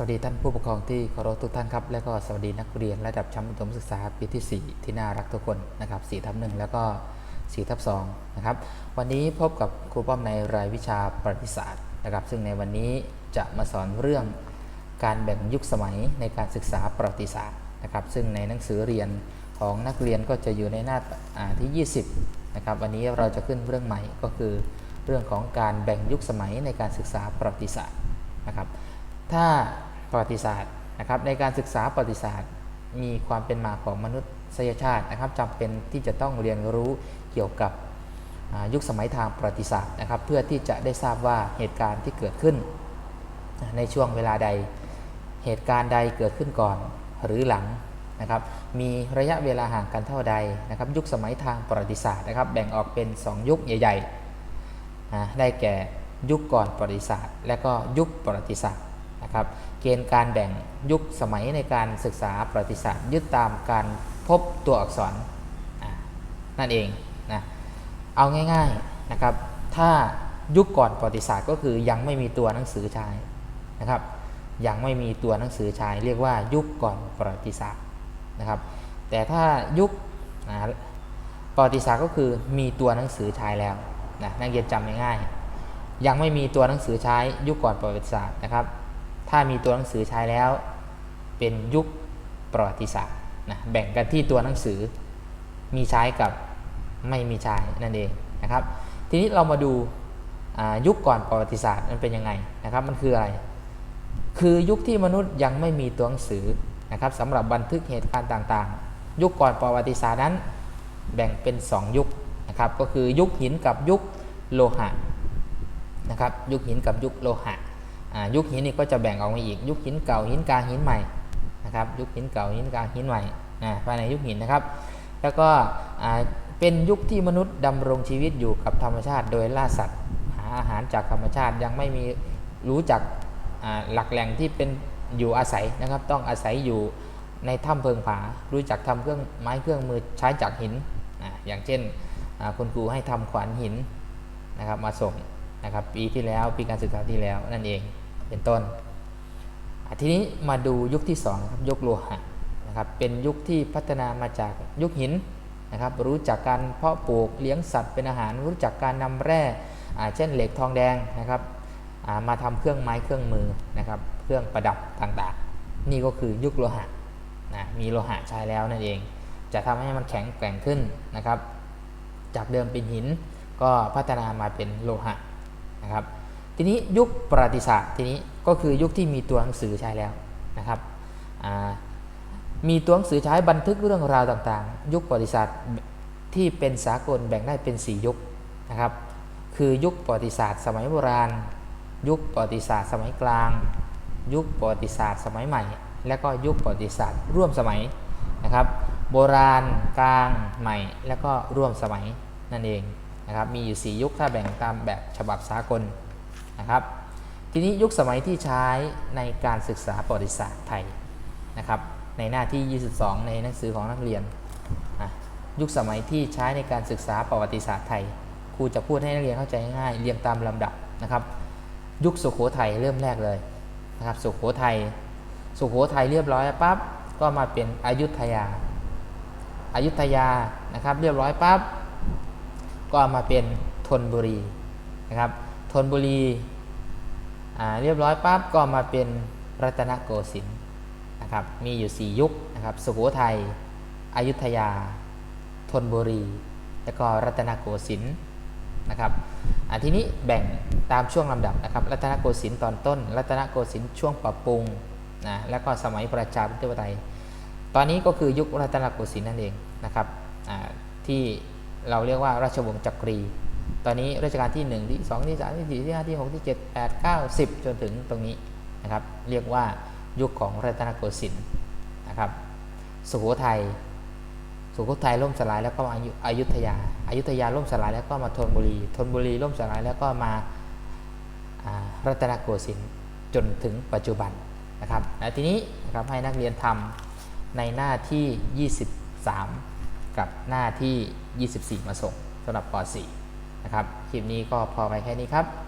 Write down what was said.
สวัสดีท่านผู้ปกครองที่เคารพทุกท่านครับ และก็สวัสดีนักเรียนระดับชั้นประถมศึกษาปีที่ 4 ที่น่ารักทุกคนนะครับ4ทับ1แล้วก็4ทับ2นะครับ วันนี้พบกับครูป้อมในรายวิชาประวัติศาสตร์นะครับ ซึ่งในวันนี้จะมาสอนเรื่องการแบ่งยุคสมัยในการศึกษาประวัติศาสตร์นะครับ ซึ่งในหนังสือเรียนของนักเรียนก็จะอยู่ในหน้าอ่าที่ 20นะครับ วันนี้เราจะขึ้นเรื่องใหม่ก็คือ เรื่องของการแบ่งยุคสมัยในการศึกษาประวัติศาสตร์นะครับถ้า ประวัติศาสตร์นะครับในการศึกษาประวัติศาสตร์ มีความเป็นมาของมนุษยชาตินะครับจำเป็นที่จะต้องเรียนรู้เกี่ยวกับยุคสมัยทางประวัติศาสตร์นะครับ เพื่อที่จะได้ทราบว่าเหตุการณ์ที่เกิดขึ้น ในช่วงเวลาใดเหตุการณ์ใดเกิดขึ้นก่อนหรือหลังนะครับ มีระยะเวลาห่างกันเท่าใดนะครับ ยุคสมัยทางประวัติศาสตร์นะครับ แบ่งออกเป็น 2 ยุคใหญ่ๆได้แก่ยุคก่อนประวัติศาสตร์ และก็ยุคประวัติศาสตร์ นะครับเกณฑ์การแบ่งยุคสมัยในการศึกษาประวัติศาสตร์ ยึดตามการพบตัวอักษรนั่นเองนะเอาง่ายๆนะครับถ้ายุคก่อนประวัติศาสตร์ก็คือยังไม่มีตัวหนังสือใช้นะครับยังไม่มีตัวหนังสือใช้เรียกว่ายุคก่อนประวัติศาสตร์นะครับแต่ถ้ายุคนะประวัติศาสตร์ก็คือมีตัวหนังสือใช้แล้วนะนักเรียนจำง่ายๆยังไม่มีตัวหนังสือใช้ยุคก่อนประวัติศาสตร์นะครับ ถ้ามีตัวหนังสือใช้แล้ว เป็นยุคประวัติศาสตร์นะแบ่งกันที่ตัวหนังสือมีใช้กับไม่มีใช้นั่นเองนะครับ ทีนี้เรามาดูยุคก่อนประวัติศาสตร์มันเป็นยังไงนะครับมันคืออะไร คือยุคที่มนุษย์ยังไม่มีตัวหนังสือนะครับสำหรับบันทึกเหตุการณ์ต่างๆ ยุคก่อนประวัติศาสตร์นั้น แบ่งเป็น 2 ยุคนะครับก็คือยุคหินกับยุคโลหะนะครับยุคหินกับยุคโลหะ ยุคหินนี่ก็จะแบ่งออกมาอีก ยุคหินเก่าหินกลางหินใหม่นะครับ ยุคหินเก่าหินกลางหินใหม่นะภายในยุคหินนะครับ แล้วก็เป็นยุคที่มนุษย์ดำรงชีวิตอยู่กับธรรมชาติ โดยล่าสัตว์หาอาหารจากธรรมชาติยังไม่มีรู้จักหลักแหล่งที่เป็นอยู่อาศัยนะครับ ต้องอาศัยอยู่ในถ้ำเพิงผา รู้จักทำเครื่องไม้เครื่องมือใช้จากหินอ่าอย่างเช่นคุณครูให้ทำขวานหินนะครับมาส่งนะครับปีที่แล้วปีการศึกษาที่แล้วนั่นเอง เป็นต้น ทีนี้มาดูยุคที่2นะครับยุคโลหะนะครับเป็นยุคที่พัฒนามาจากยุคหินนะครับรู้จักการเพาะปลูกเลี้ยงสัตว์เป็นอาหารรู้จักการนำแร่เช่นเหล็กทองแดงนะครับมาทำเครื่องไม้เครื่องมือนะครับเครื่องประดับต่างๆ นี่ก็คือยุคโลหะนะมีโลหะใช้แล้วนั่นเอง จะทำให้มันแข็งแกร่งขึ้นนะครับ จากเดิมเป็นหินก็พัฒนามาเป็นโลหะนะครับ ทีนี้ยุคประวัติศาสตร์ทีนี้ก็คือยุคที่มีตัวหนังสือใช้แล้วนะครับมีตัวหนังสือใช้บันทึกเรื่องราวต่างๆ ยุคประวัติศาสตร์ที่เป็นสากลแบ่งได้เป็น 4 ยุคนะครับ คือยุคประวัติศาสตร์สมัยโบราณ ยุคประวัติศาสตร์สมัยกลาง ยุคประวัติศาสตร์สมัยใหม่ และก็ยุคประวัติศาสตร์ร่วมสมัยนะครับ โบราณกลางใหม่ และก็ร่วมสมัยนั่นเองนะครับมีอยู่ 4 ยุคถ้าแบ่งตามแบบฉบับสากล นะครับ ทีนี้ยุคสมัยที่ใช้ในการศึกษาประวัติศาสตร์ไทยนะครับ ในหน้าที่ 22 ในหนังสือของนักเรียนนะยุคสมัยที่ใช้ในการศึกษาประวัติศาสตร์ไทยครูจะพูดให้นักเรียนเข้าใจง่ายเรียงตามลำดับนะครับ ยุคสุโขทัยเริ่มแรกเลยนะครับสุโขทัยสุโขทัยเรียบร้อยปั๊บก็มาเป็นอยุธยาอายุทยานะครับ เรียบร้อยปั๊บก็มาเป็นธนบุรีนะครับ นบุรีเรียบร้อยปั๊บก็มาเป็นรัตนโกสินทร์นะครับมีอยู่ 4 ยุคนะครับสุโขทัยอยุธยาธนบุรี แล้วก็รัตนโกสินทร์นะครับทีนี้แบ่งตามช่วงลำดับนะครับรัตนโกสินทร์ตอนต้น รัตนโกสินทร์ช่วงปรับปรุงนะแล้วก็สมัยประชาธิปไตย ตอนนี้ก็คือยุครัตนโกสินทร์นั่นเองนะครับที่เราเรียกว่าราชวงศ์จักรี ตอนนี้รัชกาลที่1ที่2ที่3ที่4ที่5ที่6ที่7 8 9 10 จนถึงตรงนี้นะครับ เรียกว่ายุคของรัตนโกสินทร์นะครับสุโขทัยสุโขทัยล่มสลายแล้วก็มาอายุธยาอายุธยาล่มสลายแล้วก็มาธนบุรีธนบุรีล่มสลายแล้วก็มารัตนโกสินทร์จนถึงปัจจุบันนะครับและทีนี้นะครับให้นักเรียนทำในหน้าที่ 23 กับหน้าที่ 24 มาส่งสำหรับป .4 นะครับ คลิปนี้ก็พอไปแค่นี้ครับ